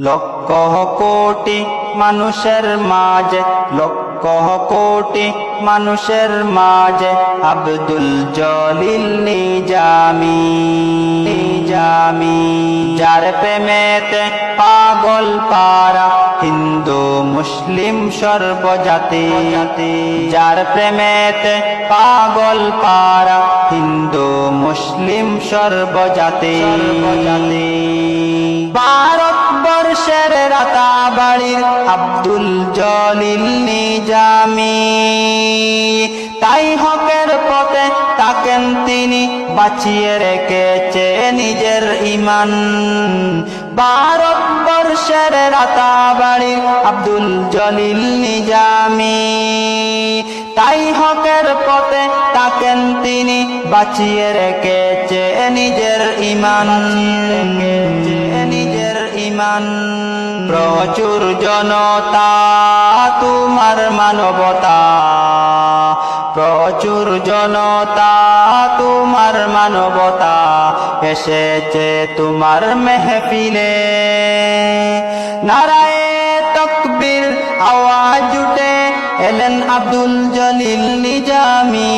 লক্ষ কোটি মানুষের মাঝে লক্ষ কোটি মানুষের মাঝে, আব্দুল জলিল নিজামি নিজামি। যার প্রেমেতে পাগল পারা হিন্দু, মুসলিম সর্বজাতি। যার প্রেমেতে পাগল পারা হিন্দু, মুসলিম সর্বজাতি। ভারতবর্ষের রাতাবাড়ির আব্দুল জলিল নিজামি। তাই হকের পথে তাকেন তিনি, বাঁচিয়ে রেখেছে নিজের ইমান। ভারতবর্ষের রাতাবাড়ির আব্দুল জলিল নিজামি। তাই হকের পথে তাকেন তিনি, বাঁচিয়ে রেখেছে নিজের ইমান। প্রচুর জনতা, তোমার মানবতা। প্রচুর জনতা, তোমার মানবতা। এসেছে তোমার মেহফিলে। নারায়ে তকবীর আওয়াজ উঠে এলেন আব্দুল জলিল নিজামি।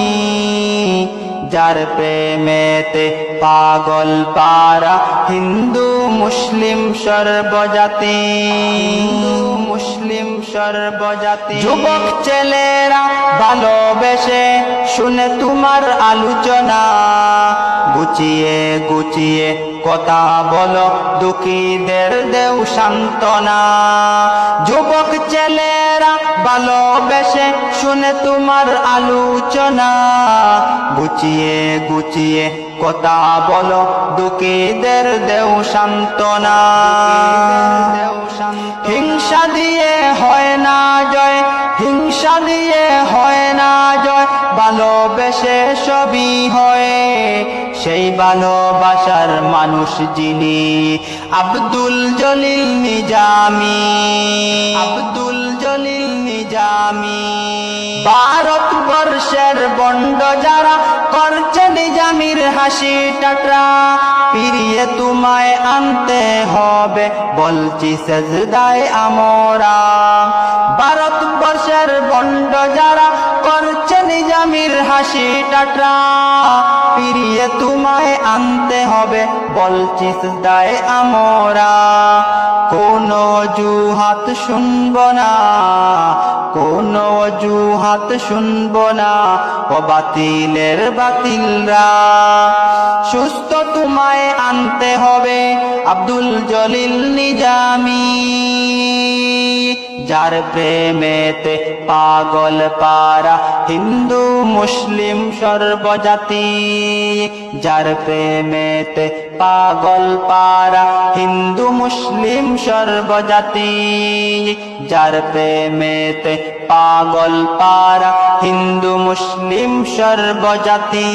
যার প্রেমেতে পাগল পারা, হিন্দু, মুসলিম সর্বজাতি। মুসলিম সর্বজাতি। যুবক ছেলেরা ভালোবেসে শুনে তোমার আলোচনা। গুছিয়ে গুছিয়ে কথা বলো, দুঃখীদের দেও সান্ত্বনা। যুবক ছেলেরা ভালোবেসে শুনে তোমার আলোচনা। গুছিয়ে গুছিয়ে কথা বলো, দুঃখীদের দেও সান্ত্বনা। হিংসা দিয়ে হয় না জয়, হিংসা দিয়ে হয় না জয়, ভালোবেসে সবই হয়। সেই ভালোবাসার মানুষ যিনি আব্দুল জলিল নিজামি। আব্দুল নিজামি ভারতবর্ষের বন্ড যারা করছে নিজামির হাসি টাটরা পিরিয়ে তোমায় আনতে হবে বলছি সেজদায় আমরা। ভারতবর্ষের বন্ড যারা করছে নিজামির হাসি টাটরা পিরিয়ে তোমায় আনতে হবে বলছি সেজদায় আমরা। কোন অজুহাত শুনব না, কোন অজুহাত শুনব না, ও বাতিলের বাতিলরা। সুস্থ তোমায় আনতে হবে, আব্দুল জলিল নিজামি। যার প্রেমেতে পাগল পারা হিন্দু, মুসলিম সর্বজাতি, যার প্রেমেতে পাগল পারা হিন্দু, মুসলিম সর্বজাতি, যার প্রেমেতে পাগল পারা হিন্দু, মুসলিম সর্বজাতি।